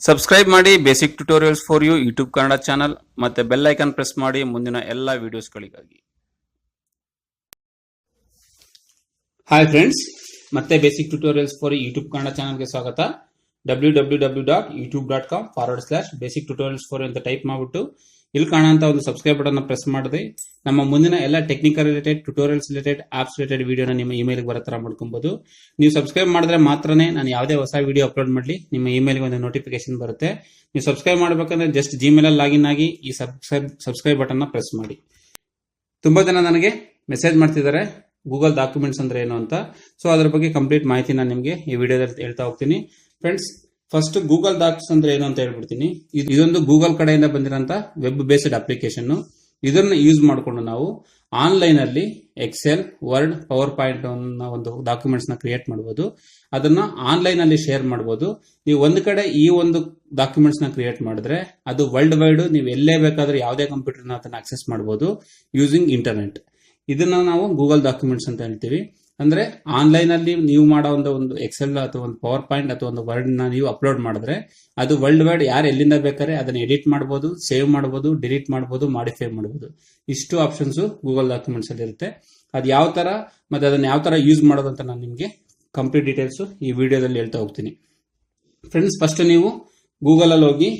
Subscribe ಮಾಡಿ basic tutorials for you YouTube Kannada channel ಮತ್ತೆ bell icon press ಮಾಡಿ ಮುಂದಿನ ಎಲ್ಲ ವಿಡಿಯೋಸ್ಗಳಿಗಾಗಿ ಹಾಯ್ ಫ್ರೆಂಡ್ಸ್ ಮತ್ತೆ basic tutorials for YouTube Kannada ಚಾನಲ್ಗೆ ಸ್ವಾಗತ W W W dot YouTube dot com forward slash basic tutorials for ಅಂತ ಟೈಪ್ ಮಾಡಿಬಿಟ್ಟು ಇಲ್ಲಿ ಕಾಣುವಂತ ಒಂದು ಸಬ್ಸ್ಕ್ರೈಬ್ ಬಟನ್ ಪ್ರೆಸ್ ಮಾಡಿದ್ರೆ ನಮ್ಮ ಮುಂದಿನ ಎಲ್ಲ technical related tutorials related apps related ವಿಡಿಯೋನ ನಿಮ್ಮ ಇಮೇಲ್ಗೆ ಬರೋ ಥರ ಮಾಡ್ಕೊಬೋದು. ನೀವು ಸಬ್ಸ್ಕ್ರೈಬ್ ಮಾಡಿದ್ರೆ ಮಾತ್ರನೇ ನಾನು ಯಾವುದೇ ಹೊಸ ವಿಡಿಯೋ ಅಪ್ಲೋಡ್ ಮಾಡಲಿ, ನಿಮ್ಮ ಇಮೇಲ್ಗೆ ಒಂದು ನೋಟಿಫಿಕೇಶನ್ ಬರುತ್ತೆ. ನೀವು ಸಬ್ಸ್ಕ್ರೈಬ್ ಮಾಡಬೇಕಂದ್ರೆ ಜಸ್ಟ್ ಜಿಮೇಲಲ್ಲಿ ಲಾಗಿನ್ ಆಗಿ ಈ ಸಬ್ಸ್ಕ್ರೈಬ್ ಸಬ್ಸ್ಕ್ರೈಬ್ ಬಟನ್ನ ಪ್ರೆಸ್ ಮಾಡಿ. ತುಂಬಾ ಜನ ನನಗೆ ಮೆಸೇಜ್ ಮಾಡ್ತಿದ್ದಾರೆ ಗೂಗಲ್ ಡಾಕ್ಯುಮೆಂಟ್ಸ್ ಅಂದ್ರೆ ಏನು ಅಂತ. ಸೊ ಅದ್ರ ಬಗ್ಗೆ ಕಂಪ್ಲೀಟ್ ಮಾಹಿತಿ ನಾನು ನಿಮಗೆ ಈ ವಿಡಿಯೋದಲ್ಲಿ ಹೇಳ್ತಾ ಹೋಗ್ತೀನಿ. ಫ್ರೆಂಡ್ಸ್ ಫಸ್ಟ್ ಗೂಗಲ್ ಡಾಕ್ಸ್ ಅಂದ್ರೆ ಏನು ಅಂತ ಹೇಳ್ಬಿಡ್ತೀನಿ. ಇದು- ಇದೊಂದು ಗೂಗಲ್ ಕಡೆಯಿಂದ ಬಂದಿರೋಂಥ ವೆಬ್ ಬೇಸ್ಡ್ ಅಪ್ಲಿಕೇಶನ್ ಇದನ್ನ ಯೂಸ್ ಮಾಡಿಕೊಂಡು ನಾವು ಆನ್ಲೈನ್ ಅಲ್ಲಿ ಎಕ್ಸೆಲ್ ವರ್ಡ್ ಪವರ್ ಪಾಯಿಂಟ್ ಒಂದು ಡಾಕ್ಯುಮೆಂಟ್ಸ್ನ ಕ್ರಿಯೇಟ್ ಮಾಡಬಹುದು ಅದನ್ನ ಆನ್ಲೈನ್ ಅಲ್ಲಿ ಶೇರ್ ಮಾಡಬಹುದು ನೀವು ಒಂದು ಕಡೆ ಈ ಒಂದು ಡಾಕ್ಯುಮೆಂಟ್ಸ್ನ ಕ್ರಿಯೇಟ್ ಮಾಡಿದ್ರೆ ಅದು ವರ್ಲ್ಡ್ ವೈಡ್ ನೀವು ಎಲ್ಲೇ ಬೇಕಾದ್ರೆ ಯಾವುದೇ ಕಂಪ್ಯೂಟರ್ನ ಅದನ್ನ ಆಕ್ಸೆಸ್ ಮಾಡಬಹುದು ಯೂಸಿಂಗ್ ಇಂಟರ್ನೆಟ್ ಇದನ್ನ ನಾವು ಗೂಗಲ್ ಡಾಕ್ಯುಮೆಂಟ್ಸ್ ಅಂತ ಹೇಳ್ತೀವಿ. ಅಂದ್ರೆ ಆನ್ಲೈನ್ ಅಲ್ಲಿ ನೀವು ಮಾಡೋ ಒಂದು ಒಂದು ಎಕ್ಸೆಲ್ ಅಥವಾ ಒಂದು ಪವರ್ ಪಾಯಿಂಟ್ ಅಥವಾ ಒಂದು ವರ್ಡ್ನ ನೀವು ಅಪ್ಲೋಡ್ ಮಾಡಿದ್ರೆ ಅದು ವರ್ಲ್ಡ್ ವೈಡ್ ಯಾರು ಎಲ್ಲಿಂದ ಬೇಕಾದ್ರೆ ಅದನ್ನ ಎಡಿಟ್ ಮಾಡಬಹುದು ಸೇವ್ ಮಾಡಬಹುದು ಡಿಲೀಟ್ ಮಾಡಬಹುದು ಮಾಡಿಫೈ ಮಾಡಬಹುದು ಇಷ್ಟು ಆಪ್ಷನ್ಸ್ ಗೂಗಲ್ ಡಾಕ್ಯುಮೆಂಟ್ಸ್ ಅಲ್ಲಿ ಇರುತ್ತೆ. ಅದು ಯಾವ ತರ ಮತ್ತೆ ಅದನ್ನ ಯಾವ ತರ ಯೂಸ್ ಮಾಡೋದು ಅಂತ ನಾನು ನಿಮಗೆ ಕಂಪ್ಲೀಟ್ ಡೀಟೇಲ್ಸ್ ಈ ವಿಡಿಯೋದಲ್ಲಿ ಹೇಳ್ತಾ ಹೋಗ್ತೀನಿ. ಫ್ರೆಂಡ್ಸ್ ಫಸ್ಟ್ ನೀವು ಗೂಗಲ್ ಅಲ್ಲಿ ಹೋಗಿ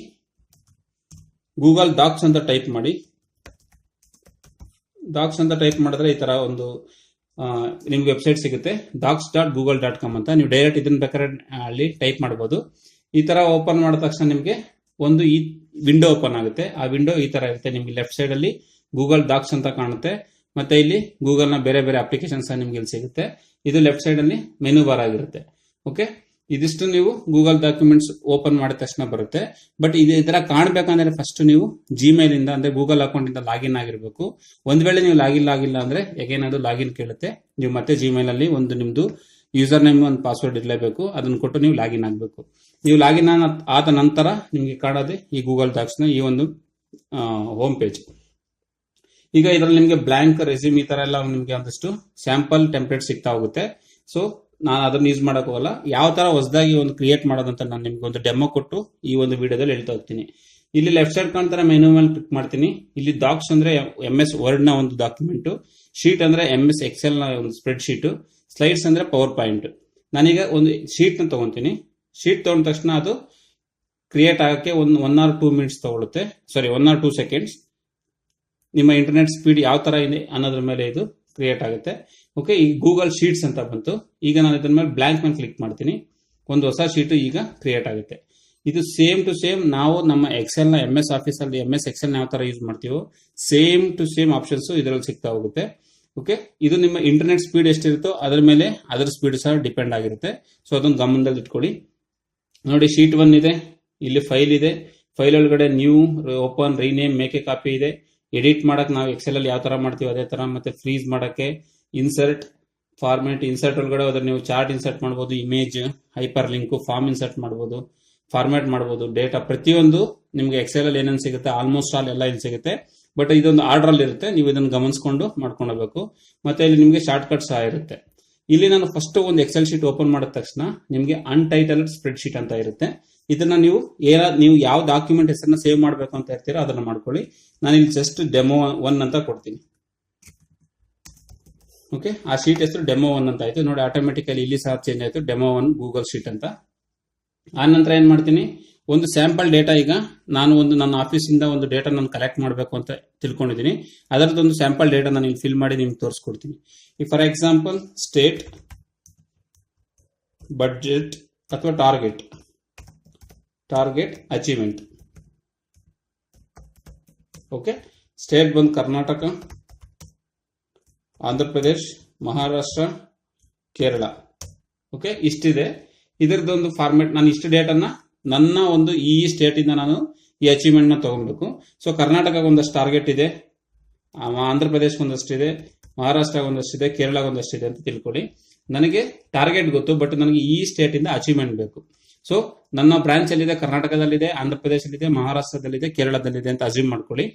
ಗೂಗಲ್ ಡಾಕ್ಸ್ ಅಂತ ಟೈಪ್ ಮಾಡಿ. ಡಾಕ್ಸ್ ಅಂತ ಟೈಪ್ ಮಾಡಿದ್ರೆ ಈ ತರ ಒಂದು ನಿಮ್ಗೆ ವೆಬ್ಸೈಟ್ ಸಿಗುತ್ತೆ. Docs dot Google dot com ಅಂತ. ನೀವು ಡೈರೆಕ್ಟ್ ಇದನ್ನ ಬೇಕಾದ್ರೆ ಅಲ್ಲಿ ಟೈಪ್ ಮಾಡ್ಬೋದು. ಈ ತರ ಓಪನ್ ಮಾಡಿದ ತಕ್ಷಣ ನಿಮಗೆ ಒಂದು ಈ ವಿಂಡೋ ಓಪನ್ ಆಗುತ್ತೆ. ಆ ವಿಂಡೋ ಈ ತರ ಇರುತ್ತೆ. ನಿಮ್ಗೆ ಲೆಫ್ಟ್ ಸೈಡ್ ಅಲ್ಲಿ ಗೂಗಲ್ ಡಾಕ್ಸ್ ಅಂತ ಕಾಣುತ್ತೆ. ಮತ್ತೆ ಇಲ್ಲಿ ಗೂಗಲ್ನ ಬೇರೆ ಬೇರೆ ಅಪ್ಲಿಕೇಶನ್ಸ್ ನಿಮ್ಗೆ ಇಲ್ಲಿ ಸಿಗುತ್ತೆ. ಇದು ಲೆಫ್ಟ್ ಸೈಡ್ ಅಲ್ಲಿ ಮೆನು ಬಾರ್ ಆಗಿರುತ್ತೆ. ಓಕೆ ಇದಿಷ್ಟು ನೀವು ಗೂಗಲ್ ಡಾಕ್ಯುಮೆಂಟ್ಸ್ ಓಪನ್ ಮಾಡಿದ ತಕ್ಷಣ ಬರುತ್ತೆ. ಬಟ್ ಇದು ತರ ಕಾಣ್ಬೇಕಂದ್ರೆ ಫಸ್ಟ್ ನೀವು ಜಿಮೇಲ್ ಇಂದ, ಅಂದ್ರೆ ಗೂಗಲ್ ಅಕೌಂಟ್ ಇಂದ ಲಾಗಿನ್ ಆಗಿರ್ಬೇಕು. ಒಂದ್ ವೇಳೆ ನೀವು ಲಾಗಿನ್ ಆಗಿಲ್ಲ ಅಂದ್ರೆ ಅದು ಲಾಗಿನ್ ಕೇಳುತ್ತೆ. ನೀವು ಮತ್ತೆ ಜಿಮೇಲ್ ಅಲ್ಲಿ ಒಂದು ನಿಮ್ದು ಯೂಸರ್ ನೇಮ್ ಒಂದು ಪಾಸ್ವರ್ಡ್ ಇರಲೇಬೇಕು. ಅದನ್ನ ಕೊಟ್ಟು ನೀವು ಲಾಗಿನ್ ಆಗಬೇಕು. ನೀವು ಲಾಗಿನ್ ಆದ ನಂತರ ನಿಮಗೆ ಕಾಣೋದು ಈ ಗೂಗಲ್ ಡಾಕ್ಸ್ನ ಈ ಒಂದು ಹೋಮ್ ಪೇಜ್ ಈಗ ಇದರಲ್ಲಿ ನಿಮಗೆ ಬ್ಲಾಂಕ್ ರೆಸ್ಯೂಮ್ ಈ ತರ ಎಲ್ಲ ನಿಮಗೆ ಒಂದಷ್ಟು ಸ್ಯಾಂಪಲ್ ಟೆಂಪ್ಲೇಟ್ ಸಿಗ್ತಾ ಹೋಗುತ್ತೆ. ಸೊ ನಾನು ಅದನ್ನ ಯೂಸ್ ಹೋಗಲ್ಲ ಯಾವ ತರ ಹೊಸದಾಗಿ ಒಂದು ಕ್ರಿಯೇಟ್ ಮಾಡೋದಂತ ನಾನು ನಿಮ್ಗೆ ಒಂದು ಡೆಮೋ ಕೊಟ್ಟು ಈ ಒಂದು ವಿಡಿಯೋದಲ್ಲಿ ಹೇಳ್ತಾ ಹೋಗ್ತೀನಿ. ಇಲ್ಲಿ ಲೆಫ್ಟ್ ಸೈಡ್ ಕಾಣ್ತಾರೆ ಮೆನು ಮೇಲೆ ಕ್ಲಿಕ್ ಮಾಡ್ತೀನಿ. ಇಲ್ಲಿ ಡಾಕ್ಸ್ ಅಂದ್ರೆ ಎಂ ಎಸ್ ವರ್ಡ್ನ ಒಂದು ಡಾಕ್ಯುಮೆಂಟ್ ಶೀಟ್ ಅಂದ್ರೆ ಎಂ ಎಸ್ ಎಕ್ಸೆಲ್ನ ಒಂದು ಸ್ಪ್ರೆಡ್ ಶೀಟ್ ಸ್ಲೈಡ್ಸ್ ಅಂದ್ರೆ ಪವರ್ ಪಾಯಿಂಟ್ ನಾನೀಗ ಒಂದು ಶೀಟ್ನ ತಗೊಂತೀನಿ. ಶೀಟ್ ತಗೊಂಡ ತಕ್ಷಣ ಅದು ಕ್ರಿಯೇಟ್ ಆಗಕ್ಕೆ ಒಂದು ಒನ್ ಆರ್ ಟೂ ಮಿನಿಟ್ಸ್ ತಗೊಳುತ್ತೆ. Sorry one or two seconds ನಿಮ್ಮ ಇಂಟರ್ನೆಟ್ ಸ್ಪೀಡ್ ಯಾವ ತರ ಇದೆ ಅನ್ನೋದ್ರ ಮೇಲೆ ಇದು ಕ್ರಿಯೇಟ್ ಆಗುತ್ತೆ. ಓಕೆ ಈ ಗೂಗಲ್ ಶೀಟ್ಸ್ ಅಂತ ಬಂತು. ಈಗ ನಾನು ಇದನ್ನ ಮೇಲೆ ಬ್ಲಾಂಕ್ ಮೇಲೆ ಕ್ಲಿಕ್ ಮಾಡ್ತೀನಿ. ಒಂದು ಹೊಸ ಶೀಟ್ ಈಗ ಕ್ರಿಯೇಟ್ ಆಗುತ್ತೆ. ಇದು ಸೇಮ್ ಟು ಸೇಮ್ ನಾವು ನಮ್ಮ ಎಕ್ಸೆಲ್ನ ಎಂ ಎಸ್ ಆಫೀಸ್ ಅಲ್ಲಿ ಎಂ ಎಸ್ ಎಕ್ಸೆಲ್ ಯಾವ ತರ ಯೂಸ್ ಮಾಡ್ತೀವೋ ಸೇಮ್ ಟು ಸೇಮ್ ಆಪ್ಷನ್ಸ್ ಇದರಲ್ಲಿ ಸಿಗ್ತಾ ಹೋಗುತ್ತೆ. ಓಕೆ ಇದು ನಿಮ್ಮ ಇಂಟರ್ನೆಟ್ ಸ್ಪೀಡ್ ಎಷ್ಟಿರುತ್ತೋ ಅದರ ಮೇಲೆ ಅದರ ಸ್ಪೀಡ್ ಸಹ ಡಿಪೆಂಡ್ ಆಗಿರುತ್ತೆ. ಸೊ ಅದನ್ನು ಗಮನದಲ್ಲಿ ಇಟ್ಕೊಳ್ಳಿ. ನೋಡಿ ಶೀಟ್ ಒನ್ ಇದೆ, ಇಲ್ಲಿ ಫೈಲ್ ಇದೆ. ಫೈಲ್ ಒಳಗಡೆ new open rename make a copy ಇದೆ. ಎಡಿಟ್ ಮಾಡಕ್ ನಾವು ಎಕ್ಸೆಲ್ ಅಲ್ಲಿ ಯಾವ ತರ ಮಾಡ್ತೀವಿ ಅದೇ ತರ, ಮತ್ತೆ ಫ್ರೀಸ್ ಮಾಡಕ್ಕೆ ಇನ್ಸರ್ಟ್ ಫಾರ್ಮೆಟ್ ಇನ್ಸರ್ಟ್ ಒಳಗಡೆ ಹೋದ್ರೆ ನೀವು ಚಾರ್ಟ್ ಇನ್ಸರ್ಟ್ ಮಾಡ್ಬೋದು image hyperlink form insert ಮಾಡ್ಬೋದು ಫಾರ್ಮ್ಯಾಟ್ ಮಾಡ್ಬೋದು ಡೇಟಾ ಪ್ರತಿಯೊಂದು ನಿಮ್ಗೆ ಎಕ್ಸೆಲ್ ಅಲ್ಲಿ ಏನೇನು ಸಿಗುತ್ತೆ ಆಲ್ಮೋಸ್ಟ್ ಆಲ್ ಎಲ್ಲ ಇಲ್ಲಿ ಸಿಗುತ್ತೆ. ಬಟ್ ಇದೊಂದು ಆರ್ಡರ್ ಅಲ್ಲಿ ಇರುತ್ತೆ, ನೀವು ಇದನ್ನು ಗಮನಿಸ್ಕೊಂಡು ಮಾಡ್ಕೊಂಡು ಮತ್ತೆ ಇಲ್ಲಿ ನಿಮಗೆ ಶಾರ್ಟ್ ಕಟ್ ಸಹ ಇರುತ್ತೆ. ಇಲ್ಲಿ ನಾನು ಫಸ್ಟ್ ಒಂದು ಎಕ್ಸೆಲ್ ಶೀಟ್ ಓಪನ್ ಮಾಡಿದ ತಕ್ಷಣ ನಿಮಗೆ ಅನ್ಟೈಟಲ್ಡ್ ಸ್ಪ್ರೆಡ್ ಶೀಟ್ ಅಂತ ಇರುತ್ತೆ. ಇದನ್ನ ನೀವು ಏನ ನೀವು ಯಾವ ಡಾಕ್ಯುಮೆಂಟ್ ಹೆಸರನ್ನ ಸೇವ್ ಮಾಡಬೇಕು ಅಂತ ಇರ್ತೀರೋ ಅದನ್ನ ಮಾಡ್ಕೊಳ್ಳಿ. ನಾನು ಇಲ್ಲಿ ಜಸ್ಟ್ ಡೆಮೋ ಒನ್ ಅಂತ ಕೊಡ್ತೀನಿ. ಓಕೆ ಆ ಶೀಟ್ ಹೆಸರು ಡೆಮೋ ಒನ್ ಅಂತ ಆಯ್ತು. ನೋಡಿ ಆಟೋಮೆಟಿಕಲಿ ಇಲ್ಲಿ ಸಹ ಚೇಂಜ್ ಆಯ್ತು. ಡೆಮೋ ಒನ್ ಗೂಗಲ್ ಶೀಟ್ ಅಂತ. ಆ ನಂತರ ಏನ್ ಮಾಡ್ತೀನಿ? ಒಂದು ಸ್ಯಾಂಪಲ್ ಡೇಟಾ ಈಗ ನಾನು ಒಂದು ನನ್ನ ಆಫೀಸಿಂದ ಒಂದು ಡೇಟಾ ನಾನು ಕಲೆಕ್ಟ್ ಮಾಡಬೇಕು ಅಂತ ತಿಳ್ಕೊಂಡಿದ್ದೀನಿ. ಅದರದ್ದೊಂದು ಸ್ಯಾಂಪಲ್ ಡೇಟಾ ನಾನು ಇಲ್ಲಿ ಫಿಲ್ ಮಾಡಿ ನಿಮ್ಗೆ ತೋರಿಸ್ಕೊಡ್ತೀನಿ. ಈಗ ಫಾರ್ ಎಕ್ಸಾಂಪಲ್ ಸ್ಟೇಟ್ ಬಡ್ಜೆಟ್ ಅಥವಾ target target achievement. Okay? State ಬಂದು ಕರ್ನಾಟಕ, ಆಂಧ್ರ ಪ್ರದೇಶ್, ಮಹಾರಾಷ್ಟ್ರ, ಕೇರಳ. ಓಕೆ? ಇಷ್ಟಿದೆ. ಇದರದೊಂದು ಫಾರ್ಮೆಟ್ ನಾನು ಇಷ್ಟು ಡೇಟನ್ನು ನನ್ನ ಒಂದು ಈ ಸ್ಟೇಟ್ ಇಂದ ನಾನು ಈ ಅಚೀವ್ಮೆಂಟ್ನ ತಗೊಬೇಕು ಸೊ ಕರ್ನಾಟಕ ಒಂದಷ್ಟು ಟಾರ್ಗೆಟ್ ಇದೆ. ಆಂಧ್ರ ಪ್ರದೇಶಕ್ಕೆ ಒಂದಷ್ಟು ಇದೆ ಮಹಾರಾಷ್ಟ್ರ ಒಂದಷ್ಟಿದೆ ಕೇರಳ ಒಂದಷ್ಟಿದೆ ಅಂತ ತಿಳ್ಕೊಳ್ಳಿ. ನನಗೆ ಟಾರ್ಗೆಟ್ ಗೊತ್ತು ಬಟ್ ನನಗೆ ಈ ಸ್ಟೇಟ್ ಇಂದ ಅಚೀವ್ಮೆಂಟ್ ಬೇಕು. ಸೊ ನನ್ನ ಬ್ರಾಂಚ್ ಅಲ್ಲಿದೆ, ಕರ್ನಾಟಕದಲ್ಲಿದೆ ಆಂಧ್ರ ಪ್ರದೇಶದಲ್ಲಿದೆ ಮಹಾರಾಷ್ಟ್ರದಲ್ಲಿದೆ, ಕೇರಳದಲ್ಲಿದೆ ಅಂತ ಅಸ್ಯೂಮ್ ಮಾಡ್ಕೊಳ್ಳಿ.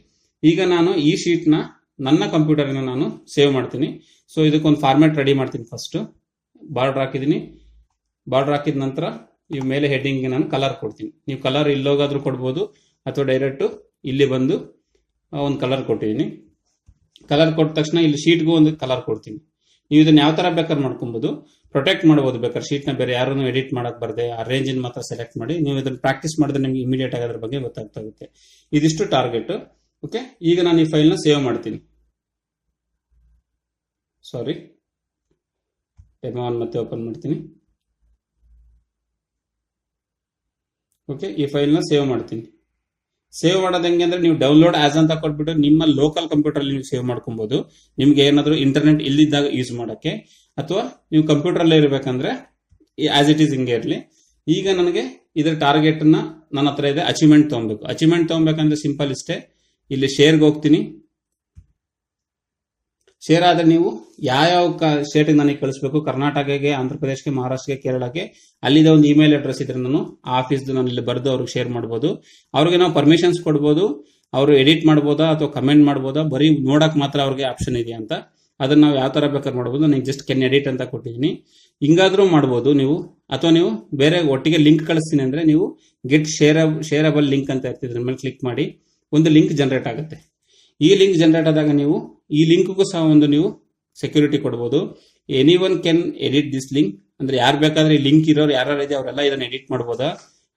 ಈಗ ನಾನು ಈ ಶೀಟ್ನ, ನನ್ನ ಕಂಪ್ಯೂಟರ್ ನಾನು ಸೇವ್ ಮಾಡ್ತೀನಿ. ಸೊ ಇದಕ್ಕೊಂದು ಫಾರ್ಮ್ಯಾಟ್ ರೆಡಿ ಮಾಡ್ತೀನಿ ಫಸ್ಟ್ ಬಾರ್ಡರ್ ಹಾಕಿದ್ದೀನಿ. ಬಾರ್ಡರ್ ಹಾಕಿದ ನಂತರ, ಈ ಮೇಲೆ ಹೆಡ್ಡಿಂಗ್ಗೆ ನಾನು ಕಲರ್ ಕೊಡ್ತೀನಿ. ನೀವು ಕಲರ್ ಇಲ್ಲೋಗಾದ್ರೂ ಕೊಡ್ಬೋದು, ಅಥವಾ ಡೈರೆಕ್ಟು ಇಲ್ಲಿ ಬಂದು ಒಂದು ಕಲರ್ ಕೊಟ್ಟಿದ್ದೀನಿ. ಕಲರ್ ಕೊಟ್ಟ ತಕ್ಷಣ ಇಲ್ಲಿ ಶೀಟ್ಗೂ ಒಂದು ಕಲರ್ ಕೊಡ್ತೀನಿ. ನೀವು ಇದನ್ನ ಯಾವ ತರ ಬೇಕಾದ್ರೆ ಮಾಡ್ಕೊಬಹುದು ಪ್ರೊಟೆಕ್ಟ್ ಮಾಡಬಹುದು ಬೇಕಾದ್ರೆ ಶೀಟ್ನ ಬೇರೆ ಯಾರನ್ನು ಎಡಿಟ್ ಮಾಡಕ್ ಬರದೆ, ಆ ರೇಂಜಿನ ಮಾತ್ರ ಸೆಲೆಕ್ಟ್ ಮಾಡಿ, ನೀವು ಇದನ್ನ ಪ್ರಾಕ್ಟೀಸ್ ಮಾಡಿದ್ರೆ ನಿಮ್ಗೆ ಇಮಿಡಿಯೇಟ್ ಆಗಿ ಅದ್ರ ಬಗ್ಗೆ ಗೊತ್ತಾಗ್ತಾ ಹೋಗುತ್ತೆ ಇದಿಷ್ಟು ಟಾರ್ಗೆಟ್ ಓಕೆ ಈಗ ನಾನು ಈ ಫೈಲ್ನ ಸೇವ್ ಮಾಡ್ತೀನಿ. ಸಾರಿ ಮತ್ತೆ ಓಪನ್ ಮಾಡ್ತೀನಿ. ಓಕೆ ಈ ಫೈಲ್ನ ಸೇವ್ ಮಾಡ್ತೀನಿ. ಸೇವ್ ಮಾಡೋದು ಹೆಂಗೆ ಅಂದ್ರೆ ನೀವು ಡೌನ್ಲೋಡ್ ಆಸ್ ಅಂತ ಕೊಟ್ಬಿಟ್ಟು ನಿಮ್ಮ ಲೋಕಲ್ ಕಂಪ್ಯೂಟರ್ ಅಲ್ಲಿ ನೀವು ಸೇವ್ ಮಾಡ್ಕೊಬಹುದು ನಿಮ್ಗೆ ಏನಾದ್ರು ಇಂಟರ್ನೆಟ್ ಇಲ್ಲಿದ್ದಾಗ ಯೂಸ್ ಮಾಡೋಕ್ಕೆ. ಅಥವಾ ನೀವು ಕಂಪ್ಯೂಟರ್ ಅಲ್ಲೇ ಇರಬೇಕಂದ್ರೆ ಆಸ್ ಇಟ್ ಈಸ್ ಹಿಂಗೆ ಇರಲಿ. ಈಗ ನನಗೆ ಇದ್ರ ಟಾರ್ಗೆಟ್ ನನ್ನ ಹತ್ರ ಇದೆ ಅಚೀವ್ಮೆಂಟ್ ತಗೊಬೇಕು. ಅಚೀವ್ಮೆಂಟ್ ತಗೊಬೇಕಂದ್ರೆ ಸಿಂಪಲ್ ಇಷ್ಟೇ. ಇಲ್ಲಿ ಶೇರ್ಗೆ ಹೋಗ್ತೀನಿ. ಶೇರ್ ಆದ್ರೆ ನೀವು ಯಾವ ಸ್ಟೇಟಿಗೆ ನನಗೆ ಕಳಿಸ್ಬೇಕು? ಕರ್ನಾಟಕಕ್ಕೆ, ಆಂಧ್ರ ಪ್ರದೇಶಕ್ಕೆ, ಮಹಾರಾಷ್ಟ್ರಕ್ಕೆ, ಕೇರಳಕ್ಕೆ, ಅಲ್ಲಿದ ಒಂದು ಇಮೇಲ್ ಅಡ್ರೆಸ್ ಇದ್ರೆ ನಾನು ಆಫೀಸ್ ನಾನು ಇಲ್ಲಿ ಬರೆದು ಅವ್ರಿಗೆ ಶೇರ್ ಮಾಡ್ಬೋದು. ಅವ್ರಿಗೆ ನಾವು ಪರ್ಮಿಷನ್ಸ್ ಕೊಡ್ಬೋದು. ಅವರು ಎಡಿಟ್ ಮಾಡ್ಬೋದಾ ಅಥವಾ ಕಮೆಂಟ್ ಮಾಡ್ಬೋದಾ? ಬರೀ ನೋಡಕ್ ಮಾತ್ರ ಅವ್ರಿಗೆ ಆಪ್ಷನ್ ಇದೆಯಾ ಅಂತ. ಅದನ್ನ ನಾವು ಯಾವ ತರ ಬೇಕಾದ್ರೆ ಮಾಡ್ಬೋದು. ನನಗೆ ಜಸ್ಟ್ ಕೆನ್ ಎಡಿಟ್ ಅಂತ ಕೊಟ್ಟಿದ್ದೀನಿ ಹಿಂಗಾದ್ರೂ ಮಾಡ್ಬೋದು ನೀವು. ಅಥವಾ ನೀವು ಬೇರೆ ಒಟ್ಟಿಗೆ ಲಿಂಕ್ ಕಳಿಸ್ತೀನಿ ಅಂದ್ರೆ ನೀವು ಗೆಟ್ ಶೇರ್ ಶೇರಬಲ್ ಲಿಂಕ್ ಅಂತ ಇರ್ತಿದ್ರೆ ಮೇಲೆ ಕ್ಲಿಕ್ ಮಾಡಿ. ಒಂದು ಲಿಂಕ್ ಜನರೇಟ್ ಆಗುತ್ತೆ. ಈ ಲಿಂಕ್ ಜನರೇಟ್ ಆದಾಗ ನೀವು ಈ ಲಿಂಕ್ಗೂ ಸಹ ಒಂದು ನೀವು ಸೆಕ್ಯೂರಿಟಿ ಕೊಡ್ಬೋದು. Any one can edit this link ಅಂದ್ರೆ ಯಾರು ಬೇಕಾದ್ರೆ ಈ ಲಿಂಕ್ ಇರೋರು ಯಾರು ಇದೆ ಅವರೆಲ್ಲ ಇದನ್ನ ಎಡಿಟ್ ಮಾಡ್ಬೋದಾ?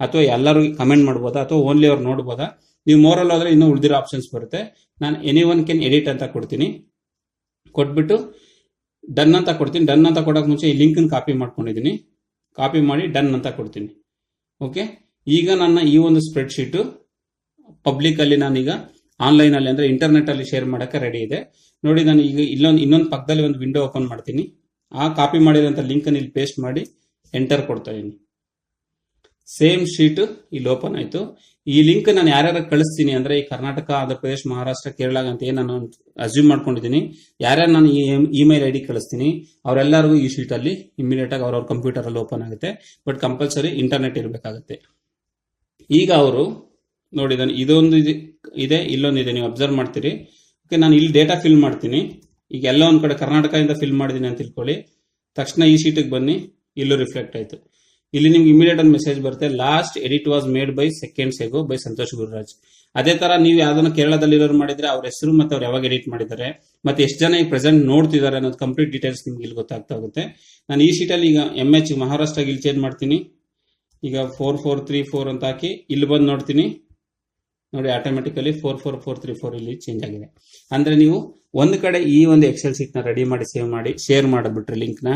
ಅಥವಾ ಎಲ್ಲರೂ ಕಮೆಂಟ್ ಮಾಡ್ಬೋದಾ? ಅಥವಾ ಓನ್ಲಿ ಅವ್ರು ನೋಡ್ಬೋದಾ? ನೀವು ಮೋರಲ್ ಹೋದ್ರೆ ಇನ್ನೂ ಉಳಿದಿರೋ ಆಪ್ಷನ್ಸ್ ಬರುತ್ತೆ. ನಾನು ಎನಿ ಒನ್ ಕ್ಯಾನ್ ಎಡಿಟ್ ಅಂತ ಕೊಡ್ತೀನಿ. ಕೊಟ್ಬಿಟ್ಟು ಡನ್ ಅಂತ ಕೊಡ್ತೀನಿ. ಡನ್ ಅಂತ ಕೊಡೋಕೆ ಮುಂಚೆ ಈ ಲಿಂಕ್ ಕಾಪಿ ಮಾಡ್ಕೊಂಡಿದ್ದೀನಿ. ಕಾಪಿ ಮಾಡಿ ಡನ್ ಅಂತ ಕೊಡ್ತೀನಿ. ಓಕೆ ಈಗ ನನ್ನ ಈ ಒಂದು ಸ್ಪ್ರೆಡ್ ಶೀಟು ಪಬ್ಲಿಕ್ ಅಲ್ಲಿ ನಾನೀಗ ಆನ್ಲೈನ್ ಅಲ್ಲಿ ಅಂದ್ರೆ ಇಂಟರ್ನೆಟ್ ಅಲ್ಲಿ ಶೇರ್ ಮಾಡಕ್ಕೆ ರೆಡಿ ಇದೆ. ನೋಡಿ ನಾನು ಈಗ ಇಲ್ಲೊಂದು, ಇನ್ನೊಂದು ಪಕ್ಕದಲ್ಲಿ ಒಂದು ವಿಂಡೋ ಓಪನ್ ಮಾಡ್ತೀನಿ. ಆ ಕಾಪಿ ಮಾಡಿದಂತ ಲಿಂಕ್ ಇಲ್ಲಿ ಪೇಸ್ಟ್ ಮಾಡಿ ಎಂಟರ್ ಕೊಡ್ತಾ ಇದೀನಿ. ಸೇಮ್ ಶೀಟ್ ಇಲ್ಲಿ ಓಪನ್ ಆಯ್ತು. ಈ ಲಿಂಕ್ ನಾನು ಯಾರ್ಯಾರ ಕಳಿಸ್ತೀನಿ ಅಂದ್ರೆ ಈ ಕರ್ನಾಟಕ, ಆಂಧ್ರ ಪ್ರದೇಶ, ಮಹಾರಾಷ್ಟ್ರ, ಕೇರಳ ಅಂತ ಏನು ನಾನು ಅಸ್ಯೂಮ್ ಮಾಡ್ಕೊಂಡಿದ್ದೀನಿ. ಯಾರ್ಯಾರು ನಾನು ಇಮೇಲ್ ಐ ಡಿ ಕಳಿಸ್ತೀನಿ, ಅವರೆಲ್ಲರಿಗೂ ಈ ಶೀಟ್ ಅಲ್ಲಿ ಇಮಿಡಿಯೇಟ್ ಆಗಿ ಅವ್ರವ್ರ ಕಂಪ್ಯೂಟರ್ ಅಲ್ಲಿ ಓಪನ್ ಆಗುತ್ತೆ. ಬಟ್ ಕಂಪಲ್ಸರಿ ಇಂಟರ್ನೆಟ್ ಇರಬೇಕಾಗುತ್ತೆ. ಈಗ ಅವರು ನೋಡಿ ನಾನು ಇದೊಂದು ಇದೆ- ಇಲ್ಲೊಂದು ಇದೆ, ನೀವು ಅಬ್ಸರ್ವ್ ಮಾಡ್ತೀರಿ. ಓಕೆ ನಾನು ಇಲ್ಲಿ ಡೇಟಾ ಫಿಲ್ ಮಾಡ್ತೀನಿ. ಈಗ ಎಲ್ಲ ಒಂದು ಕಡೆ ಕರ್ನಾಟಕದಿಂದ ಫಿಲ್ ಮಾಡಿದ್ದೀನಿ ಅಂತ ತಿಳ್ಕೊಳ್ಳಿ. ತಕ್ಷಣ ಈ ಸೀಟಿಗೆ ಬನ್ನಿ, ಇಲ್ಲೂ ರಿಫ್ಲೆಕ್ಟ್ ಆಯಿತು. ಇಲ್ಲಿ ನಿಮ್ಗೆ ಇಮಿಡಿಯೇಟ್ ಒಂದು ಮೆಸೇಜ್ ಬರುತ್ತೆ last edit was made by seconds ago by Santosh Gururaj ಅದೇ ತರ ನೀವು ಯಾವ್ದನ್ನ ಕೇರಳದಲ್ಲಿರೋರು ಮಾಡಿದ್ರೆ ಅವ್ರ ಹೆಸರು ಮತ್ತೆ ಅವ್ರು ಯಾವಾಗ ಎಡಿಟ್ ಮಾಡಿದ್ದಾರೆ, ಮತ್ತೆ ಎಷ್ಟು ಜನ ಈಗ ಪ್ರೆಸೆಂಟ್ ನೋಡ್ತಿದ್ದಾರೆ ಅನ್ನೋದು ಕಂಪ್ಲೀಟ್ ಡೀಟೇಲ್ಸ್ ನಿಮ್ಗೆ ಇಲ್ಲಿ ಗೊತ್ತಾಗ್ತಾ ಹೋಗುತ್ತೆ. ನಾನು ಈ ಸೀಟಲ್ಲಿ ಈಗ ಎಂ ಎಚ್ ಮಹಾರಾಷ್ಟ್ರಗೆ ಇಲ್ಲಿ ಚೇಂಜ್ ಮಾಡ್ತೀನಿ. ಈಗ ಫೋರ್ ಫೋರ್ ತ್ರೀ ಫೋರ್ ಅಂತ ಹಾಕಿ ಇಲ್ಲಿ ಬಂದು ನೋಡ್ತೀನಿ. ನೋಡಿ automatically four four four three four ಇಲ್ಲಿ ಚೇಂಜ್ ಆಗಿದೆ. ಅಂದ್ರೆ ನೀವು ಒಂದು ಕಡೆ ಈ ಒಂದು ಎಕ್ಸೆಲ್ ಶೀಟ್ನ ರೆಡಿ ಮಾಡಿ ಸೇವ್ ಮಾಡಿ ಶೇರ್ ಮಾಡಿಬಿಟ್ರೆ ಲಿಂಕ್ನ,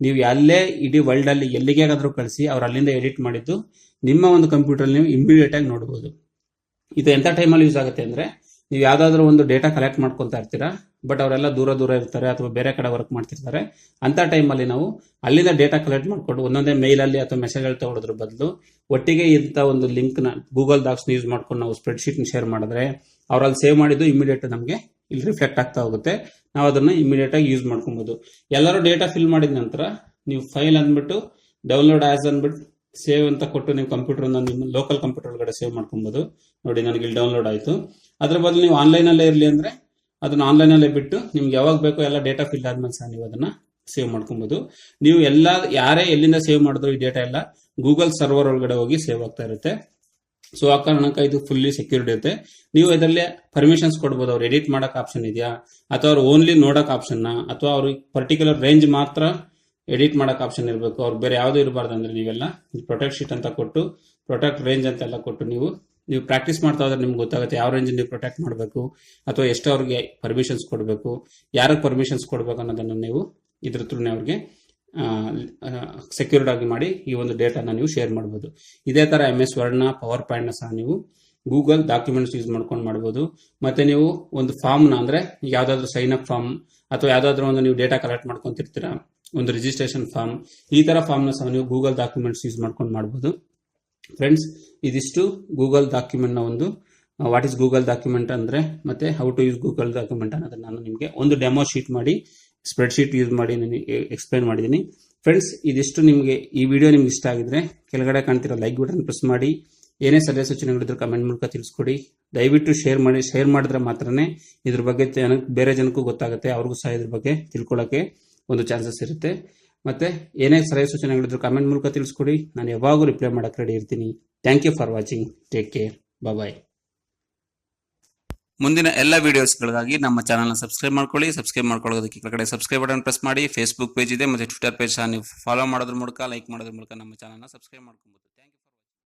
ನೀವು ಅಲ್ಲೇ ಇಡೀ ವರ್ಲ್ಡ್ ಅಲ್ಲಿ ಎಲ್ಲಿಗಾದ್ರೂ ಕಳಿಸಿ, ಅವ್ರು ಅಲ್ಲಿಂದ ಎಡಿಟ್ ಮಾಡಿದ್ದು ನಿಮ್ಮ ಒಂದು ಕಂಪ್ಯೂಟರ್ ನೀವು ಇಮಿಡಿಯೇಟ್ ಆಗಿ ನೋಡಬಹುದು ಇದು ಎಂತ ಟೈಮಲ್ಲಿ ಯೂಸ್ ಆಗುತ್ತೆ ಅಂದ್ರೆ ನೀವು ಯಾವ್ದಾದ್ರು ಒಂದು ಡೇಟಾ ಕಲೆಕ್ಟ್ ಮಾಡ್ಕೊತಾ ಇರ್ತೀರಾ ಬಟ್ ಅವರೆಲ್ಲ ದೂರ ದೂರ ಇರ್ತಾರೆ ಅಥವಾ ಬೇರೆ ಕಡೆ ವರ್ಕ್ ಮಾಡ್ತಿರ್ತಾರೆ, ಅಂತ ಟೈಮಲ್ಲಿ ನಾವು ಅಲ್ಲಿಂದ ಡೇಟಾ ಕಲೆಕ್ಟ್ ಮಾಡ್ಕೊಂಡು ಒಂದೊಂದೇ ಮೇಲಲ್ಲಿ ಅಥವಾ ಮೆಸೇಜ್ ಅಲ್ಲಿ ತಗೊಳೋದ್ರ ಬದಲು ಒಟ್ಟಿಗೆ ಇಂಥ ಒಂದು ಲಿಂಕ್ನ ಗೂಗಲ್ ಡಾಕ್ಸ್ ಯೂಸ್ ಮಾಡ್ಕೊಂಡು ನಾವು ಸ್ಪ್ರೆಡ್ ಶೀಟ್ ಶೇರ್ ಮಾಡಿದ್ರೆ ಅವ್ರಲ್ಲಿ ಸೇವ್ ಮಾಡಿದ್ದು ಇಮಿಡಿಯೇಟ್ ನಮಗೆ ಇಲ್ಲಿ ರಿಫ್ಲೆಕ್ಟ್ ಆಗ್ತಾ ಹೋಗುತ್ತೆ. ನಾವು ಅದನ್ನ ಇಮಿಡಿಯೇಟ್ ಆಗಿ ಯೂಸ್ ಮಾಡ್ಕೊಬಹುದು ಎಲ್ಲರೂ ಡೇಟಾ ಫಿಲ್ ಮಾಡಿದ ನಂತರ ನೀವು ಫೈಲ್ ಅಂದ್ಬಿಟ್ಟು ಡೌನ್ಲೋಡ್ ಆಸ್ ಅಂದ್ಬಿಟ್ಟು ಸೇವ್ ಅಂತ ಕೊಟ್ಟು ನೀವು ಕಂಪ್ಯೂಟರ್ ನಿಮ್ಮ ಲೋಕಲ್ ಕಂಪ್ಯೂಟರ್ ಒಳಗಡೆ ಸೇವ್ ಮಾಡ್ಕೊಬೋದು. ನೋಡಿ ನನಗೆ ಇಲ್ಲಿ ಡೌನ್ಲೋಡ್ ಆಯಿತು. ಅದ್ರ ಬದಲು ನೀವು ಆನ್ಲೈನ್ ಅಲ್ಲೇ ಇರಲಿ ಅಂದ್ರೆ ಅದನ್ನ ಆನ್ಲೈನ್ ಅಲ್ಲೇ ಬಿಟ್ಟು ನಿಮ್ಗೆ ಯಾವಾಗ ಬೇಕೋ ಎಲ್ಲ ಡೇಟಾ ಫಿಲ್ ಆದ್ಮೇಲೆ ಸಹ ನೀವು ಅದನ್ನ ಸೇವ್ ಮಾಡ್ಕೊಬಹುದು ನೀವು ಎಲ್ಲ, ಯಾರೇ ಎಲ್ಲಿಂದ ಸೇವ್ ಮಾಡಿದ್ರು ಈ ಡೇಟಾ ಎಲ್ಲ ಗೂಗಲ್ ಸರ್ವರ್ ಒಳಗಡೆ ಹೋಗಿ ಸೇವ್ ಆಗ್ತಾ ಇರುತ್ತೆ. ಸೊ ಆ ಕಾರಣಕ್ಕೆ ಇದು ಫುಲ್ಲಿ ಸೆಕ್ಯೂರಿಟಿ ಇರುತ್ತೆ. ನೀವು ಇದರಲ್ಲಿ ಪರ್ಮಿಷನ್ಸ್ ಕೊಡ್ಬೋದು. ಅವ್ರು ಎಡಿಟ್ ಮಾಡಕ್ ಆಪ್ಷನ್ ಇದೆಯಾ? ಅಥವಾ ಅವ್ರು ಓನ್ಲಿ ನೋಡಕ್ ಆಪ್ಷನ್ ಅಥವಾ ಅವ್ರಿಗೆ ಪರ್ಟಿಕ್ಯುಲರ್ ರೇಂಜ್ ಮಾತ್ರ ಎಡಿಟ್ ಮಾಡೋಕೆ ಆಪ್ಷನ್ ಇರಬೇಕು. ಅವ್ರು ಬೇರೆ ಯಾವ್ದು ಇರಬಾರ್ದು ಅಂದ್ರೆ ನೀವೆಲ್ಲ ಪ್ರೊಟೆಕ್ಟ್ ಶೀಟ್ ಅಂತ ಕೊಟ್ಟು ಪ್ರೊಟೆಕ್ಟ್ ರೇಂಜ್ ಅಂತೆಲ್ಲ ಕೊಟ್ಟು ನೀವು ನೀವು ಪ್ರಾಕ್ಟೀಸ್ ಮಾಡ್ತಾ ಹೋದ್ರೆ ನಿಮ್ಗೆ ಗೊತ್ತಾಗುತ್ತೆ ಯಾವ ರೇಂಜ್ ನೀವು ಪ್ರೊಟೆಕ್ಟ್ ಮಾಡಬೇಕು, ಅಥವಾ ಎಷ್ಟು ಅವ್ರಿಗೆ ಪರ್ಮಿಷನ್ಸ್ ಕೊಡಬೇಕು, ಯಾರಿಗೆ ಪರ್ಮಿಷನ್ಸ್ ಕೊಡಬೇಕು ಅನ್ನೋದನ್ನು ನೀವು ಇದ್ರ ಥ್ರೂನೇ ಅವ್ರಿಗೆ ಸೆಕ್ಯೂರ್ಡ್ ಆಗಿ ಮಾಡಿ ಈ ಒಂದು ಡೇಟಾನ ನೀವು ಶೇರ್ ಮಾಡ್ಬೋದು. ಇದೇ ತರ ಎಂ ಎಸ್ ವರ್ಡ್ನ ಪವರ್ ಪಾಯಿಂಟ್ನ ಸಹ ನೀವು ಗೂಗಲ್ ಡಾಕ್ಯುಮೆಂಟ್ಸ್ ಯೂಸ್ ಮಾಡ್ಕೊಂಡು ಮಾಡ್ಬೋದು. ಮತ್ತೆ ನೀವು ಒಂದು ಫಾರ್ಮ್ನ ಅಂದ್ರೆ ಯಾವುದಾದ್ರೂ ಸೈನ್ ಅಪ್ ಫಾರ್ಮ್ ಅಥವಾ ಯಾವುದಾದ್ರೂ ಒಂದು ನೀವು ಡೇಟಾ ಕಲೆಕ್ಟ್ ಮಾಡ್ಕೊಂತಿರ್ತೀರಾ ಒಂದು ರಿಜಿಸ್ಟ್ರೇಷನ್ ಫಾರ್ಮ್ ಈ ತರ ಫಾರ್ಮ್ನ ಸಹ ನೀವು ಗೂಗಲ್ ಡಾಕ್ಯುಮೆಂಟ್ಸ್ ಯೂಸ್ ಮಾಡ್ಕೊಂಡು ಮಾಡ್ಬೋದು. ಫ್ರೆಂಡ್ಸ್ ಇದಿಷ್ಟು ಗೂಗಲ್ ಡಾಕ್ಯುಮೆಂಟ್ನ ಒಂದು ವಾಟ್ ಇಸ್ ಗೂಗಲ್ ಡಾಕ್ಯುಮೆಂಟ್ ಅಂದ್ರೆ, ಮತ್ತೆ how to use Google document ಅನ್ನೋದನ್ನ ನಾನು ನಿಮಗೆ ಒಂದು ಡೆಮೋ ಶೀಟ್ ಮಾಡಿ ಸ್ಪ್ರೆಡ್ ಶೀಟ್ ಯೂಸ್ ಮಾಡಿ ನಾನು ಎಕ್ಸ್ಪ್ಲೈನ್ ಮಾಡಿದ್ದೀನಿ. ಫ್ರೆಂಡ್ಸ್ ಇದಿಷ್ಟು ನಿಮಗೆ ಈ ವಿಡಿಯೋ ನಿಮ್ಗೆ ಇಷ್ಟ ಆಗಿದ್ರೆ, ಕೆಳಗಡೆ ಕಾಣ್ತಿರೋ ಲೈಕ್ ಬಟನ್ ಪ್ರೆಸ್ ಮಾಡಿ, ಏನೇ ಸಲಹೆ ಸೂಚನೆಗಳಿದ್ರು ಕಮೆಂಟ್ ಮೂಲಕ ತಿಳಿಸ್ಕೊಡಿ. ದಯವಿಟ್ಟು ಶೇರ್ ಮಾಡಿ ಶೇರ್ ಮಾಡಿದ್ರೆ ಮಾತ್ರನೇ ಇದ್ರ ಬಗ್ಗೆ ಬೇರೆ ಜನಕ್ಕೂ ಗೊತ್ತಾಗುತ್ತೆ, ಅವ್ರಿಗೂ ಸಹ ಇದ್ರ ಬಗ್ಗೆ ತಿಳ್ಕೊಳ್ಳೋಕೆ ಒಂದು ಚಾನ್ಸಸ್ ಇರುತ್ತೆ. ಮತ್ತೆ ಏನೇ ಸಲಹೆ ಸೂಚನೆಗಳಿದ್ರು ಕಮೆಂಟ್ ಮೂಲಕ ತಿಳಿಸ್ಕೊಡಿ. ನಾನು ಯಾವಾಗೂ ರಿಪ್ಲೈ ಮಾಡಕ್ಕೆ ರೆಡಿ ಇರ್ತೀನಿ. Thank you for watching take care bye ಮುಂದಿನ ಎಲ್ಲ ವಿಡಿಯೋಸ್ಗಳಿಗಾಗಿ ನಮ್ಮ ಚಾನಲ್ನ ಸಬ್ಸ್ಕ್ರೈಬ್ ಮಾಡ್ಕೊಳ್ಳಿ. ಸಬ್ಸ್ಕ್ರೈಬ್ ಮಾಡ್ಕೊಳ್ಳೋದಕ್ಕೆ ಕೆಳಗಡೆ ಸಬ್ಸ್ಕ್ರೈಬ್ ಬಟನ್ ಪ್ರೆಸ್ ಮಾಡಿ. ಫೇಸ್ಬುಕ್ ಪೇಜ್ ಇದೆ. ಮತ್ತು ಟ್ವಿಟರ್ ಪೇಜ್ ನೀವು ಫಾಲೋ ಮಾಡೋದ್ರ ಮೂಲಕ ಲೈಕ್ ಮಾಡೋದ್ರ ಮೂಲಕ ನಮ್ಮ ಚಾನಲ್ನ ಸಬ್ಸ್ಕ್ರೈಬ್ ಮಾಡ್ಕೊಬೋದು.